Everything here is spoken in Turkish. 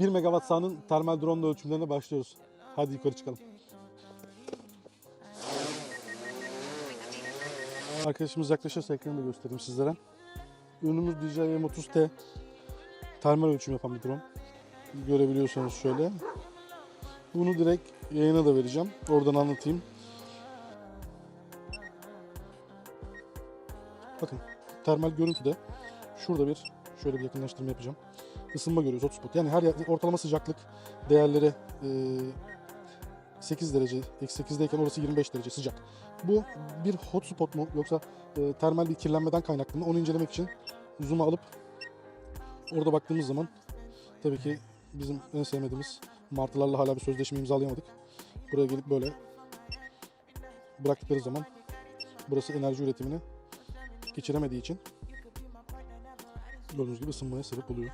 1 megawatt sahanın termal drone ölçümlerine başlıyoruz. Hadi yukarı çıkalım. Arkadaşımız yaklaşırsa ekranı da göstereyim sizlere. Ürünümüz DJI M30T termal ölçüm yapan bir drone. Görebiliyorsanız şöyle. Bunu direkt yayına da vereceğim. Oradan anlatayım. Bakın termal görüntüde şurada bir şöyle bir yakınlaştırma yapacağım. Isınma görüyoruz hotspot. Yani her ortalama sıcaklık değerleri e, 8 derece, eksi 8'deyken orası 25 derece sıcak. Bu bir hotspot mu yoksa e, termal bir kirlenmeden kaynaklı mı onu incelemek için zoom'a alıp orada baktığımız zaman tabii ki bizim en sevmediğimiz martılarla hala bir sözleşme imzalayamadık. Buraya gelip böyle bıraktıkları zaman burası enerji üretimini geçiremediği için gördüğünüz gibi ısınmaya sebep oluyor.